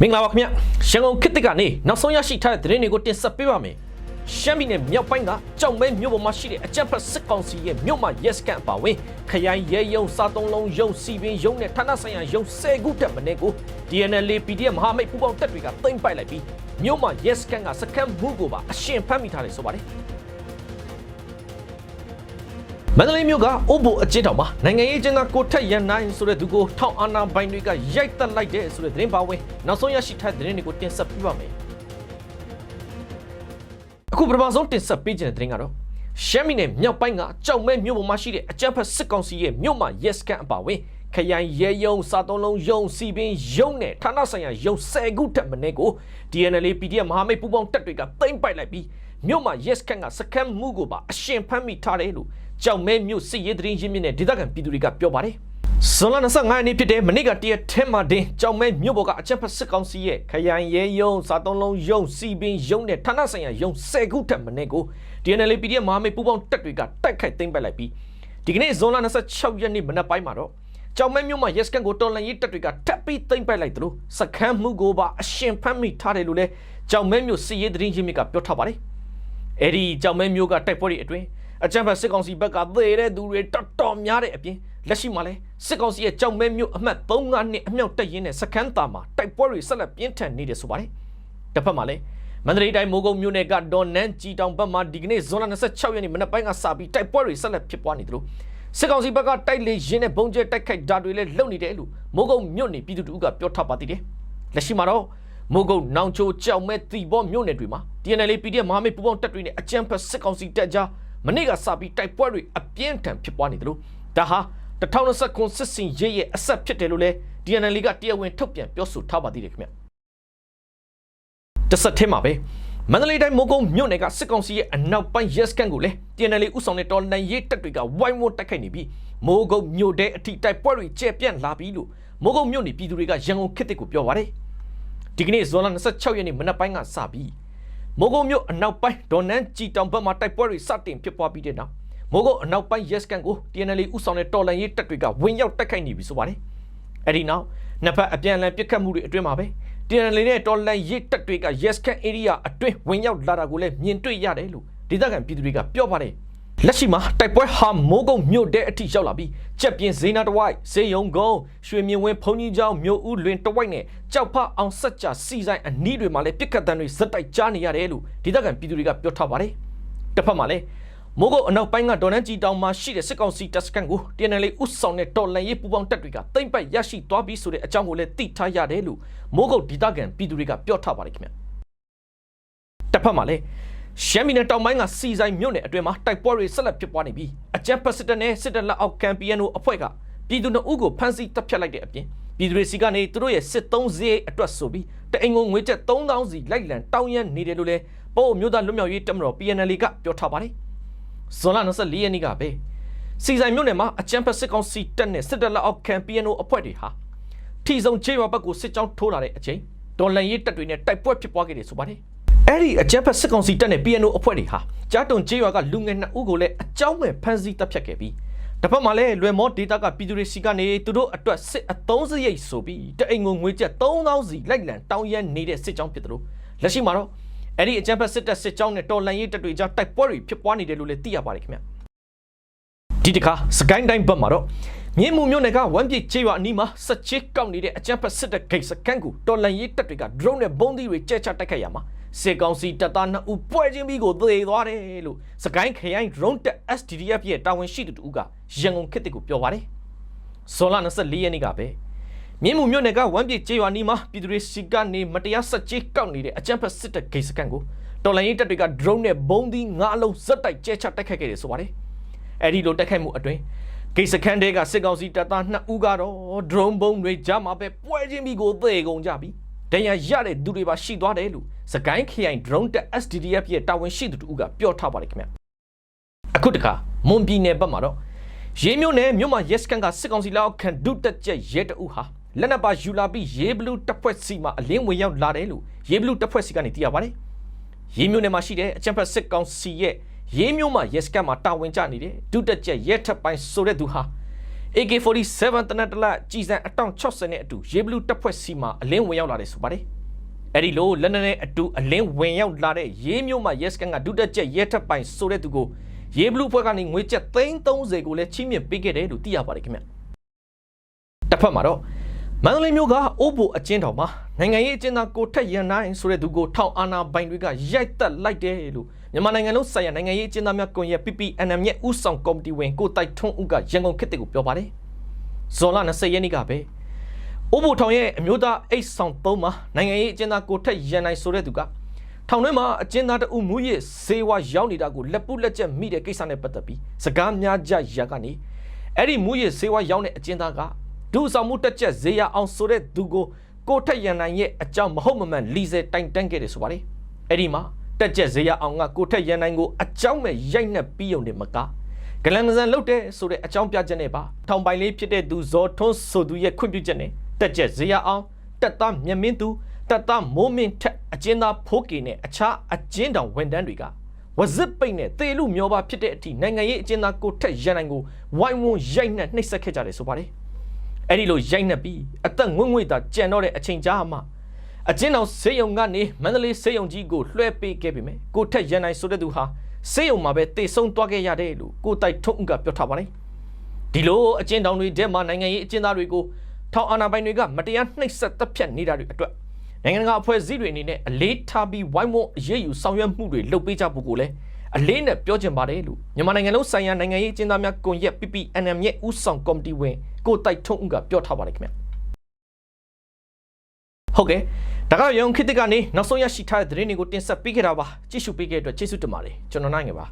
မင်္ဂလာပါခင်ဗျရန်ကုန်ခေတ်သစ်ကနေနောက်ဆုံးရရှိထားတဲ့သတင်းတွေကိုတင်ဆက်ပေးပါမယ်ရှမ်းပြည်နယ်မြောက်ပိုင်းကကြောင်မဲမြို့ပေါ်မှာရှိတဲ့အကြက်ဖက်စစ်ကောင်စီရဲ့မြို့မှာ yes ကန်အပါဝင်ခရိုင်ရဲယုံစားသုံးလုံးယုံစီပင်ယုံနဲ့ဌာနဆိုင်ရာယုံ10ခုတက်မနေကို DNL PDF မဟာမိတ်ပူးပေါင်းတပ်တွေကသိမ်းပိုက်လိုက်ပြီးမြို့မှာ yes ကန်ကစကန်မှုကိုပါအရှင်ဖမ်းမိထားတယ်ဆိုပါတယ် မန္တလေးမြို့ကအိုဘိုအကျဉ်းထောင်မှာနိုင်ငံရေးကျင်းကကိုထက်ရန်နိုင်ဆိုတဲ့သူကိုထောင်အာဏာပိုင်တွေကရိုက်တက်လိုက်တဲ့ဆိုတဲ့သတင်းပါဝင်နောက်ဆုံးရရှိထားတဲ့သတင်းတွေကိုတင်ဆက်ပြပါမယ်အခုပထမဆုံးတင်ဆက်ပေးခြင်းတဲ့သတင်းကတော့ရှမ်းပြည်နယ်မြောက်ပိုင်းကကြောက်မဲမြို့ပေါ်မှာရှိတဲ့အကြမ်းဖက်စစ်ကောင်စီရဲ့မြို့မှာ yes ကန်အပါဝင်ခရိုင်ရဲယုံစားသုံးလုံးယုံစီပင်ယုံနဲ့ဌာနဆိုင်ရာယုံ10ခုတက်မနေကို DNL PDF မဟာမိတ်ပူးပေါင်းတပ်တွေကသိမ်းပိုက်လိုက်ပြီးမြို့မှာ yes ကန်ကစကန်မှုကိုပါအရှင်ဖမ်းမိထားတယ်လို့ ကြောက်မဲမြို့စစ်ရေးသတင်းရင်းမြစ်နဲ့ဒေသခံပြည်သူတွေကပြောပါတယ်ဇွန်လ25ရက်နေ့ဖြစ်တဲ့မနေ့ကတရက်ထဲမှာတင်ကြောင်မဲမြို့ပေါ်ကအချက်ဖက်စစ်ကောင်စီရဲ့ခရိုင်ရဲယုံစားသုံးလုံးယုံစီပင်ယုံနဲ့ဌာနဆိုင်ရာယုံ10ခုထက်မနည်းကို DNL PDF မဟာမိတ်ပူးပေါင်းတပ်တွေကတိုက်ခိုက်သိမ်းပိုက်လိုက်ပြီးဒီကနေ့ဇွန်လ26ရက်နေ့မနက်ပိုင်းမှာတော့ကြောင်မဲမြို့မှာ yes ကန်ကိုတော်လန်ရေးတပ်တွေကထပ်ပြီးသိမ်းပိုက်လိုက်သလိုစခန်းမှုကိုပါအရှင်ဖမ်းမိထားတယ်လို့လည်းကြောင်မဲမြို့စစ်ရေးသတင်းရင်းမြစ်ကပြောထားပါတယ်အဲ့ဒီကြောင်မဲမြို့ကတိုက်ပွဲတွေအတွင်း အကြံဖတ်စစ်ကောင်စီဘက်ကသေတဲ့သူတွေတော်တော်များတဲ့အပြင်လက်ရှိမှာလဲစစ်ကောင်စီရဲ့ကြောင်မဲမြို့အမှတ်3နှစ်အမြောက်တက်ရင်းနဲ့စခန်းတာမှာတိုက်ပွဲတွေဆက်လက်ပြင်းထန်နေတယ်ဆိုပါတယ်တစ်ဖက်မှာလဲမန္တလေးတိုင်းမိုးကုတ်မြို့နယ်ကဒေါ်နန်းကြည်တောင်ဘက်မှာဒီကနေ့ဇွန်လ26ရက်နေ့မနက်ပိုင်းကစပြီးတိုက်ပွဲတွေဆက်လက်ဖြစ်ပွားနေတယ်လို့စစ်ကောင်စီဘက်ကတိုက်လေရင်နဲ့ဘုံကျဲတိုက်ခိုက်ဓာတ်တွေလည်းလုပ်နေတယ်လို့မိုးကုတ်မြို့နယ်ပြည်သူတို့ကပြောထားပါသေးတယ်လက်ရှိမှာတော့မိုးကုတ်နောင်ချိုကြောက်မဲတီဘောမြို့နယ်တွေမှာ DNL PDF မဟာမိတ်ပူးပေါင်းတပ်တွေနဲ့အကြမ်းဖက်စစ်ကောင်စီတပ်ကြား မနေ့ကစပြီးတိုက်ပွဲတွေအပြင်းထန်ဖြစ်ပွားနေတယ်လို့ဒါဟာ2019စစ်စင်ရေးရဲ့အဆက်ဖြစ်တယ်လို့လည်း DNL ကတရားဝင်ထုတ်ပြန်ပြောဆိုထားပါသေးတယ်ခင်ဗျတစ်ဆက်ထဲမှာပဲမန္တလေးတိုင်းမိုးကုတ်မြို့နယ်ကစစ်ကောင်စီရဲ့အနောက်ပိုင်း yes ကန်ကိုလည်း TNL ဥဆောင်တဲ့တော်လန်ရေးတပ်တွေကဝိုင်းဝန်းတိုက်ခိုက်နေပြီးမိုးကုတ်မြို့တဲအထိတိုက်ပွဲတွေကျဲပြန့်လာပြီးလို့မိုးကုတ်မြို့နယ်ပြည်သူတွေကရန်ကုန်ခေတ်တစ်ကိုပြောပါတယ်ဒီကနေ့ဇွန်လ26ရက်နေ့မနက်ပိုင်းကစပြီး မိုးကုတ်မြို့အနောက်ပိုင်းဒေါ်နန်းကြည်တောင်ဘက်မှာတိုက်ပွဲတွေစတင်ဖြစ်ပွားပြီးတဲ့နောက်မိုးကုတ်အနောက်ပိုင်း yes ကန်ကို TNL ဥဆောင်တဲ့တော်လန်ရေးတပ်တွေကဝင်ရောက်တိုက်ခိုက်နေပြီဆိုပါတယ်အဲ့ဒီနောက်နှစ်ဖက်အပြန်အလှန်ပစ်ခတ်မှုတွေအတွင်းမှာပဲ TNL နဲ့တော်လန်ရေးတပ်တွေက yes ကန် area အတွင်းဝင်ရောက်လာတာကိုလည်းမြင်တွေ့ရတယ်လို့ဒေသခံပြည်သူတွေကပြောပါတယ် လက်ရှိမှာတိုက်ပွဲဟာမိုးကုတ်မြို့တဲ့အထိရောက်လာပြီးကြက်ပြင်းဇေနာတဝိုက်ဇေယုံကုန်းရွှေမြင့်ဝင်းဖုန်ကြီးကျောင်းမြို့ဦးလွင်တဝိုက်နဲ့ကြောက်ဖအောင်ဆက်ကြစီဆိုင်အနီးတွေမှာလည်းပြစ်ခတ်တမ်းတွေဇက်တိုက်ကြားနေရတယ်လို့ဒေသခံပြည်သူတွေကပြောထားပါတယ်တစ်ဖက်မှာလည်းမိုးကုတ်အနောက်ပိုင်းကဒေါ်နန်းကြီးတောင်မှာရှိတဲ့စစ်ကောင်စီတပ်စခန်းကို TNL ဥဆောင်တဲ့တော်လန်ရေးပူပေါင်းတပ်တွေကတိမ့်ပတ်ရရှိသွားပြီးဆိုတဲ့အကြောင်းကိုလည်းသိထားရတယ်လို့မိုးကုတ်ဒေသခံပြည်သူတွေကပြောထားပါတယ်ခင်ဗျတစ်ဖက်မှာလည်း ရှမ်းပြည်နယ်တောင်ပိုင်းကစီဆိုင်မြို့နယ်အတွင်းမှာတိုက်ပွဲတွေဆက်လက်ဖြစ်ပွားနေပြီးအကြမ်းဖက်စစ်တပ်နဲ့စစ်တပ်လက်အောက်ကန် PNO အဖွဲ့ကပြည်သူနှစ်ဦးကိုဖမ်းဆီးတပ်ဖြတ်လိုက်တဲ့အပြင်ပြည်သူတွေစီကနေသူတို့ရဲ့စစ်သုံးစရိတ်အတွက်ဆိုပြီးတအိမ်ကိုငွေကျပ်3000စီလိုက်လံတောင်းရမ်းနေတယ်လို့လည်းပို့မျိုးသားလွတ်မြောက်ရေးတပ်မတော် PNL ကပြောထားပါတယ်ဇွန်လ24ရက်နေ့ကပဲစီဆိုင်မြို့နယ်မှာအကြမ်းဖက်စစ်ကောင်စီတပ်နဲ့စစ်တပ်လက်အောက်ခံ PNO အဖွဲ့တွေဟာထီစုံချေရွာဘက်ကိုစစ်ကြောင်းထိုးလာတဲ့အချိန်ဒေါ်လန်ရေးတပ်တွေနဲ့တိုက်ပွဲဖြစ်ပွားခဲ့တယ်ဆိုပါတယ် အဲ့ဒီအကြမ်းဖက်စစ်ကောင်စီတပ်နဲ့ PNO အဖွဲ့တွေဟာကြားတုံချေရွာကလူငယ်နှစ်ဦးကိုလည်းအကြောင်းမဲ့ဖမ်းဆီးတပ်ဖြတ်ခဲ့ပြီးတစ်ဖက်မှာလည်းလွယ်မောဒေတာကပြည်သူတွေစီကနေသူတို့အတွက်စစ်အသုံးစရိတ်ဆိုပြီးတအိမ်ကိုငွေကျပ်3000စီလိုက်လံတောင်းရမ်းနေတဲ့စစ်ကြောင်းဖြစ်တယ်လို့လက်ရှိမှာတော့အဲ့ဒီအကြမ်းဖက်စစ်တပ်စစ်ကြောင်းနဲ့တော်လန်ရေးတပ်တွေကြားတိုက်ပွဲတွေဖြစ်ပွားနေတယ်လို့လည်းသိရပါတယ်ခင်ဗျဒီတခါစကိုင်းတိုင်းဘက်မှာတော့မြင်းမှုမြို့နယ်ကဝမ်းပြည့်ချေးရွာအနီးမှာစက်ချစ်ကောက်နေတဲ့အကြမ်းဖက်စစ်တပ်ဂိတ်စကန်ကိုတော်လန်ရေးတပ်တွေက drone နဲ့ဘုံးသီးတွေကျဲချတိုက်ခိုက်ရမှာ စစ်ကောင်စီတပ်သားနှစ်ဦးပွဲချင်းပြီးကိုသေသွားတယ်လို့စကိုင်းခရိုင် drone တပ် SDDF ရဲ့တာဝန်ရှိသူတူကရန်ကုန်ခေတ်တစ်ကိုပြောပါတယ်ဇွန်လ24ရက်နေ့ကပဲမြင်းမှုမြို့နယ်ကဝမ်းပြည့်ကျေးရွာနီးမှာပြည်သူတွေစီကနေမတရားဆက်ကြေးကောက်နေတဲ့အကြမ်းဖက်စစ်တပ်ဂိတ်စကန်ကိုတော်လိုင်းရေးတပ်တွေက drone နဲ့ဘုံသီးငါးလုံးဇက်တိုက်ကျဲချတိုက်ခိုက်ခဲ့တယ်ဆိုပါတယ်အဲ့ဒီလိုတိုက်ခိုက်မှုအတွင်းဂိတ်စကန်တွေကစစ်ကောင်စီတပ်သားနှစ်ဦးကတော့ drone ဘုံတွေကြားမှာပဲပွဲချင်းပြီးကိုသေကုန်ကြပြီး ဒဏ်ရာရတဲ့သူတွေပါရှိသွားတယ်လို့စကိုင်းခရိုင် drone တပ် SDDF ရဲ့တာဝန်ရှိသူတူကပြောထားပါတယ်ခင်ဗျအခုတခါမွန်ပြည်နယ်ဘက်မှာတော့ရေးမြို့နယ်မြို့မှာ yes ကန်ကစစ်ကောင်စီလောက်ခံဒုတက်ကျက်ရဲတအုပ်ဟာလက်နက်ပါယူလာပြီးရေးဘလူးတပ်ဖွဲ့စီမှာအလင်းဝင်ရောက်လာတယ်လို့ရေးဘလူးတပ်ဖွဲ့စီကနေသိရပါတယ်ရေးမြို့နယ်မှာရှိတဲ့အကြံဖက်စစ်ကောင်စီရဲ့ရေးမြို့မှာ yes ကန်မှာတာဝန်ကျနေတဲ့ဒုတက်ကျက်ရဲထပ်ပိုင်းဆိုတဲ့သူဟာ AK47 တနက်တလကြီးစံအတောင်60နဲ့အတူရေဘလူးတပ်ဖွဲ့စီမှာအလင်းဝင်ရောက်လာတယ်ဆိုပါတယ်အဲ့ဒီလိုလက်နက်နဲ့အတူအလင်းဝင်ရောက်လာတဲ့ရေးမျိုးမှာ yes ကန်ကဒုတက်ချက်ရဲထပ်ပိုင်ဆိုတဲ့သူကိုရေဘလူးဖွဲ့ကနေငွေကျပ်330ကိုလည်းချီးမြှင့်ပေးခဲ့တယ်လို့သိရပါတယ်ခင်ဗျတစ်ဖက်မှာတော့ မန္တလေးမြို့ကအိုးဘိုအကျဉ်းတော်မှာနိုင်ငံရေးအကျဉ်းသားကိုထက်ရန်နိုင်ဆိုတဲ့သူကိုထောင်အာဏာပိုင်တွေကရိုက်တက်လိုက်တယ်လို့မြန်မာနိုင်ငံလုံးဆိုင်ရာနိုင်ငံရေးအကျဉ်းသားများကွန်ရက် PPNM ရဲ့ဥဆောင်ကော်မတီဝင်ကိုတိုက်ထွန်းဦးကရန်ကုန်ခေတ်ကိုပြောပါတယ်ဇော်လ20ရက်နေ့ကပဲအိုးဘိုထောင်ရဲ့အမျိုးသားအိတ်ဆောင်သုံးမှာနိုင်ငံရေးအကျဉ်းသားကိုထက်ရန်နိုင်ဆိုတဲ့သူကထောင်ထဲမှာအကျဉ်းသားတအုပ်မူရဲ့ဇေဝါရောက်နေတာကိုလက်ပုလက်ချက်မိတဲ့ကိစ္စနဲ့ပတ်သက်ပြီးစကားများကြရကနေအဲ့ဒီမူရဲ့ဇေဝါရောက်တဲ့အကျဉ်းသားက ဒုဆောင်မှုတက်ချက်ဇေယျအောင်ဆိုတဲ့သူကိုကိုထက်ရန်နိုင်ရဲ့အကြောင်းမဟုတ်မမှန်လီဆယ်တိုင်တန်းခဲ့တယ်ဆိုပါတယ်အဲ့ဒီမှာတက်ချက်ဇေယျအောင်ကကိုထက်ရန်နိုင်ကိုအကြောင်းမဲ့ရိုက်နှက်ပြီးုံနဲ့မကဂလန်ကစန်လုတ်တဲ့ဆိုတဲ့အကြောင်းပြချက်နဲ့ပါထောင်ပိုင်လေးဖြစ်တဲ့သူဇော်ထွန်းဆိုသူရဲ့ခွင့်ပြုချက်နဲ့တက်ချက်ဇေယျအောင်တက်သားမြတ်မင်းသူတက်သားမိုးမင်းထက်အကျဉ်းသားဖိုးကေနဲ့အခြားအကျဉ်းတောင်ဝန်တန်းတွေကဝဇစ်ပိတ်နဲ့သေလူမျောပါဖြစ်တဲ့အထိနိုင်ငံရေးအကျဉ်းသားကိုထက်ရန်နိုင်ကိုဝိုင်းဝန်းရိုက်နှက်နှိပ်စက်ခဲ့ကြတယ်ဆိုပါတယ် အဲ့ဒီလိုရိုက်နှက်ပြီးအသက်ငွေ့ငွေ့သာကြံတော့တဲ့အချိန်ကြာမှအကျဉ်းတော်ဆေးရုံကနေမန္တလေးဆေးရုံကြီးကိုလွှဲပေးခဲ့ပေမဲ့ကိုထက်ရန်နိုင်ဆိုတဲ့သူဟာဆေးရုံမှာပဲတေဆုံးသွားခဲ့ရတယ်လို့ကိုတိုက်ထုံးဦးကပြောထားပါတယ်ဒီလိုအကျဉ်းတော်တွေထဲမှာနိုင်ငံရေးအကျဉ်းသားတွေကိုထောင်အာဏာပိုင်တွေကမတရားနှိပ်စက်တပ်ဖြတ်နေတာတွေအတွက်နိုင်ငံတကာအဖွဲ့အစည်းတွေအနေနဲ့အလေးထားပြီးဝိုင်းဝန်းအရေးယူဆောင်ရွက်မှုတွေလုပ်ပေးကြဖို့ကိုလည်း အလေးနဲ့ပြောချင်ပါတယ်လို့မြန်မာနိုင်ငံလုံးဆိုင်ရာနိုင်ငံရေးအကျဉ်းသားများကွန်ရက် PPNM ရဲ့ဥဆောင်ကော်မတီဝင်ကိုတိုက်ထုံးဦးကပြောထားပါတယ်ခင်ဗျဟုတ်ကဲ့ဒါကတော့ရုံခေတ်ကနေနောက်ဆုံးရရှိထားတဲ့သတင်းတွေကိုတင်ဆက်ပေးခဲ့တာပါကြည့်ရှုပေးခဲ့တဲ့အတွက်ကျေးဇူးတင်ပါတယ်ကျွန်တော်နိုင်ငယ်ပါ